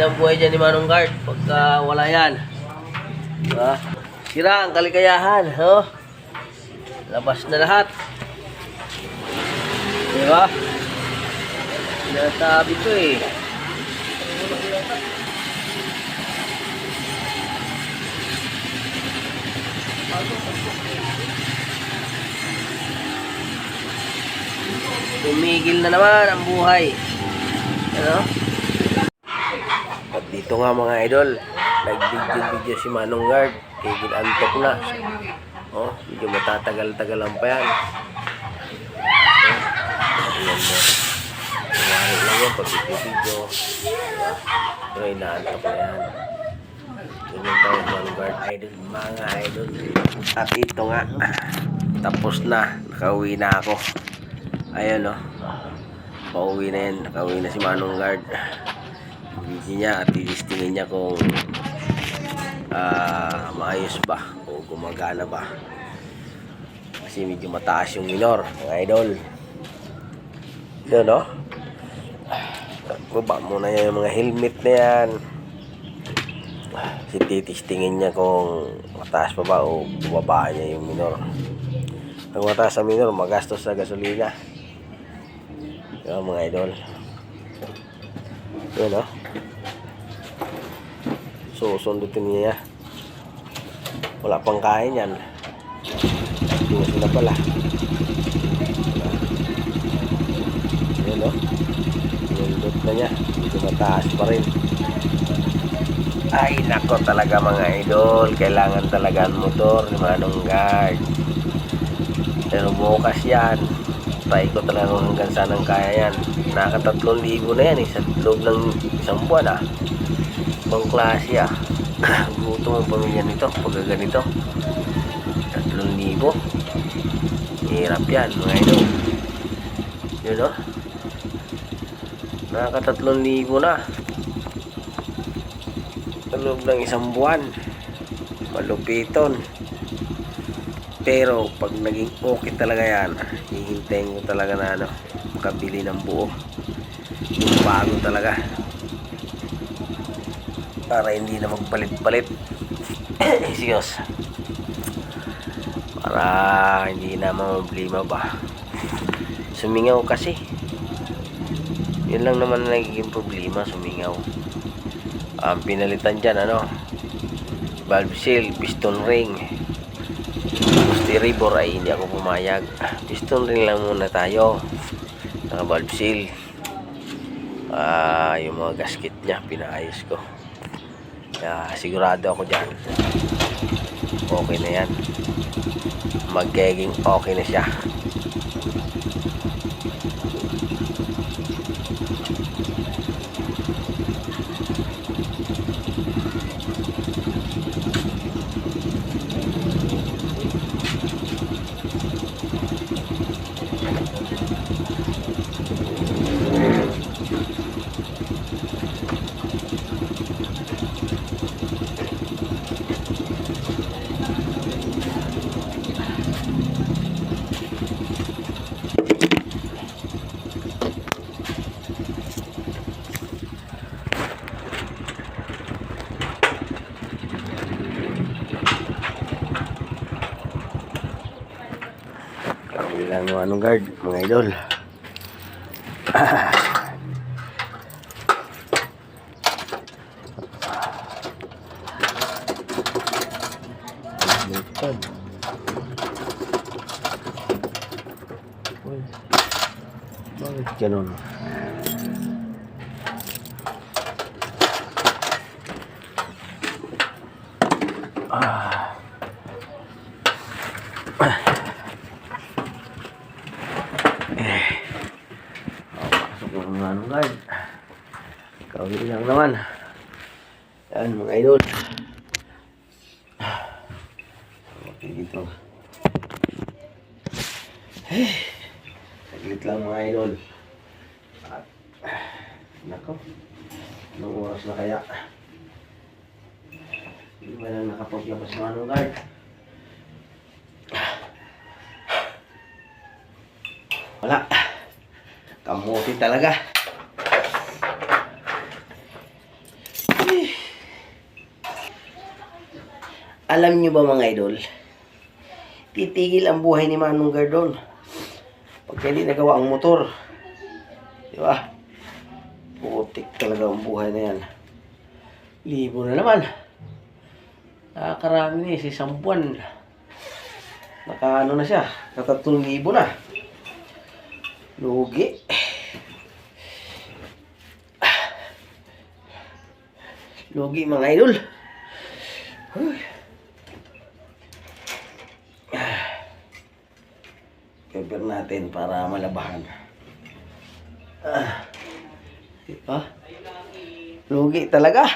ang buhay dyan ni Manong Guard pagka wala yan. Diba? Sira ang kaligayahan. Oh. Labas na lahat. Diba? Sinasabi ko eh. Tumigil na naman ang buhay. Ano? At dito nga mga idol, nag-video-video si Manong Guard. Tigil antok na. Oh, medyo matatagal-tagalan pa yan. Oh, ayan mo. Nangyari lang yan pag video. Pero inaantok na yan. Yung tawag Manong Guard idol. Mga idol. At ito nga. Tapos na. Nakauwi na ako. Ayan o. Pauwi na yan. Nakauwi na si Manong Guard. Video niya at titistingin niya kung ah, maayos ba o gumagana ba. Kasi medyo mataas yung minor, mga idol. Yun o. Baba muna yan yung mga helmet na yan. Kasi titistingin niya kung mataas pa ba o bumaba niya yung minor. Pag mataas sa minor, magastos sa gasolina. Yan mga idol. Yan o. So, sundutin niya. Wala pang kain yan. Hindi sila pala. Yan o. Sundot na niya. Hindi mataas pa rin. Ay, nako talaga mga idol. Kailangan talaga ang motor ni Manong Guard. Pero bukas yan. Ko talaga kung hanggang saan ang kaya yan. Nakatatlong libo na yan eh. Sa loob ng isang buwan ah. Ibang klase ah. Gutom ang pamilya nito. Pag ganito. Tatlong libo. Hirap yan mga idol. Yun oh. Nakakatatlong libo na. Sa loob ng isang buwan. Malupiton. Pero pag naging okay talaga yan, hihintayin ko talaga na ano, makabili ng buo. Yung bago talaga. Para hindi na magpalit-palit. Siyos. Para hindi na problema ba. Sumingaw kasi. Yun lang naman ang nagiging problema, sumingaw. Ang pinalitan dyan, ano, valve seal, piston ring, Steribor ay hindi ako pumayag. Piston ring lang muna tayo. Naka valve seal. Ah, yung mga gasket niya pinaayos ko. Kaya sigurado ako diyan. Okay na 'yan. Magiging okay na siya. Kabilang ng anong guard, mga idol. Baliktad. Uy, Bakit ganun? Ah. Pasok ng mga anong guard. Kawin lang naman. Yan mga idol. Okay dito. Eh, Saglit lang mga idol. At, nako. Anong oras na kaya? Hindi ba lang nakapaglabas ng anong guard? Kamuti talaga. Alam nyo ba mga idol? Titigil ang buhay ni Manong Gardon. Pag hindi nagawa ang motor. Di ba? Putik talaga ang buhay na yan. Libo na naman. Nakakarami na eh. Si isang buwan. Nakaano na siya. Nakatatong libo na. Lugi. Lugi. Mga idol. Huy. Pepper natin para malabahan. Ah. Diba? Lugi talaga.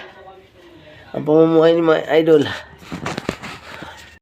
Ang pamumuhay ni mga idol.